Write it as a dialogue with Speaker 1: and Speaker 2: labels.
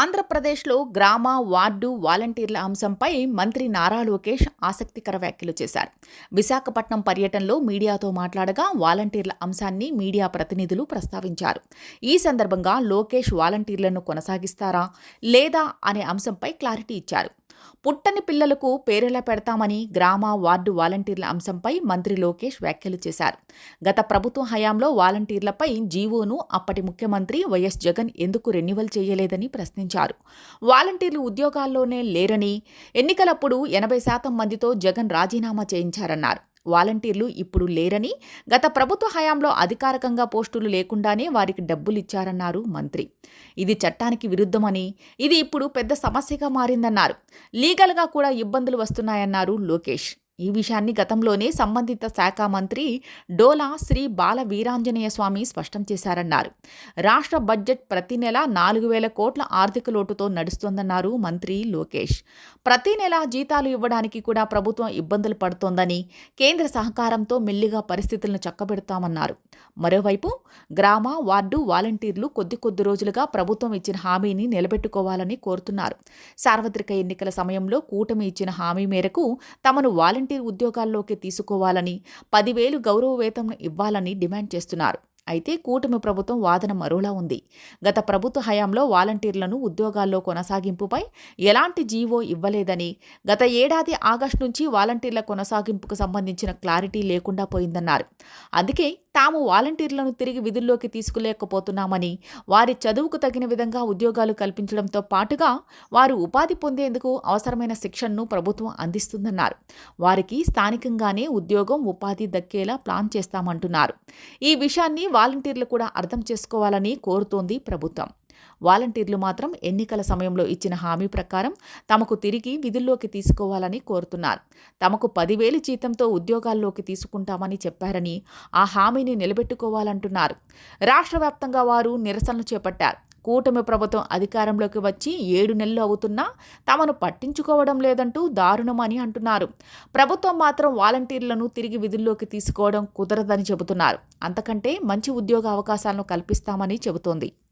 Speaker 1: ఆంధ్రప్రదేశ్లో గ్రామ వార్డు వాలంటీర్ల అంశంపై మంత్రి నారా లోకేష్ ఆసక్తికర వ్యాఖ్యలు చేశారు. విశాఖపట్నం పర్యటనలో మీడియాతో మాట్లాడగా వాలంటీర్ల అంశాన్ని మీడియా ప్రతినిధులు ప్రస్తావించారు. ఈ సందర్భంగా లోకేష్ వాలంటీర్లను కొనసాగిస్తారా లేదా అనే అంశంపై క్లారిటీ ఇచ్చారు. పుట్టని పిల్లలకు పేరెలా పెడతామని గ్రామ వార్డు వాలంటీర్ల అంశంపై మంత్రి లోకేష్ వ్యాఖ్యలు చేశారు. గత ప్రభుత్వ హయాంలో వాలంటీర్లపై జీవోను అప్పటి ముఖ్యమంత్రి వైఎస్ జగన్ ఎందుకు రెన్యువల్ చేయలేదని ప్రశ్నించారు. వాలంటీర్లు ఉద్యోగాల్లోనే లేరని ఎన్నికలప్పుడు ఎనభై శాతం మందితో జగన్ రాజీనామా చేయించారన్నారు. వాలంటీర్లు ఇప్పుడు లేరని గత ప్రభుత్వ హయాంలో అధికారికంగా పోస్టులు లేకుండానే వారికి డబ్బులు ఇచ్చారన్నారు మంత్రి. ఇది చట్టానికి విరుద్ధమని ఇది ఇప్పుడు పెద్ద సమస్యగా మారిందన్నారు. లీగల్గా కూడా ఇబ్బందులు వస్తున్నాయన్నారు లోకేష్. ఈ విషయాన్ని గతంలోనే సంబంధిత శాఖ మంత్రి డోలా శ్రీ బాల వీరాంజనేయ స్వామి స్పష్టం చేశారన్నారు. రాష్ట్ర బడ్జెట్ ప్రతి నెల నాలుగు వేల కోట్ల ఆర్థిక లోటుతో నడుస్తోందన్నారు మంత్రి లోకేష్. ప్రతి నెల జీతాలు ఇవ్వడానికి కూడా ప్రభుత్వం ఇబ్బందులు పడుతోందని కేంద్ర సహకారంతో మెల్లిగా పరిస్థితులను చక్కబెడతామన్నారు. మరోవైపు గ్రామ వార్డు వాలంటీర్లు కొద్ది కొద్ది రోజులుగా ప్రభుత్వం ఇచ్చిన హామీని నిలబెట్టుకోవాలని కోరుతున్నారు. సార్వత్రిక ఎన్నికల సమయంలో కూటమి ఇచ్చిన హామీ మేరకు తమను వాలంటీర్ ఉద్యోగాల్లోకి తీసుకోవాలని పదివేలు గౌరవ వేతనం ఇవ్వాలని డిమాండ్ చేస్తున్నారు. అయితే కూటమి ప్రభుత్వం వాదన మరోలా ఉంది. గత ప్రభుత్వ హయాంలో వాలంటీర్లను ఉద్యోగాల్లో కొనసాగింపుపై ఎలాంటి జీవో ఇవ్వలేదని గత ఏడాది ఆగస్టు నుంచి వాలంటీర్ల కొనసాగింపుకు సంబంధించిన క్లారిటీ లేకుండా పోయిందన్నారు. అందుకే తాము వాలంటీర్లను తిరిగి విధుల్లోకి తీసుకులేకపోతున్నామని వారి చదువుకు తగిన విధంగా ఉద్యోగాలు కల్పించడంతో పాటుగా వారు ఉపాధి పొందేందుకు అవసరమైన శిక్షణను ప్రభుత్వం అందిస్తుందన్నారు. వారికి స్థానికంగానే ఉద్యోగం ఉపాధి దక్కేలా ప్లాన్ చేస్తామంటున్నారు. ఈ విషయాన్ని వాలంటీర్లు కూడా అర్థం చేసుకోవాలని కోరుతోంది ప్రభుత్వం. వాలంటీర్లు మాత్రం ఎన్నికల సమయంలో ఇచ్చిన హామీ ప్రకారం తమకు తిరిగి విధుల్లోకి తీసుకోవాలని కోరుతున్నారు. తమకు పదివేలు జీతంతో ఉద్యోగాల్లోకి తీసుకుంటామని చెప్పారని ఆ హామీని నిలబెట్టుకోవాలంటున్నారు. రాష్ట్ర వ్యాప్తంగా వారు నిరసనలు చేపట్టారు. కూటమి ప్రభుత్వం అధికారంలోకి వచ్చి ఏడు నెలలు అవుతున్నా తమను పట్టించుకోవడం లేదంటూ దారుణమని అంటున్నారు. ప్రభుత్వం మాత్రం వాలంటీర్లను తిరిగి విధుల్లోకి తీసుకోవడం కుదరదని చెబుతున్నారు. అంతకంటే మంచి ఉద్యోగ అవకాశాలను కల్పిస్తామని చెబుతోంది.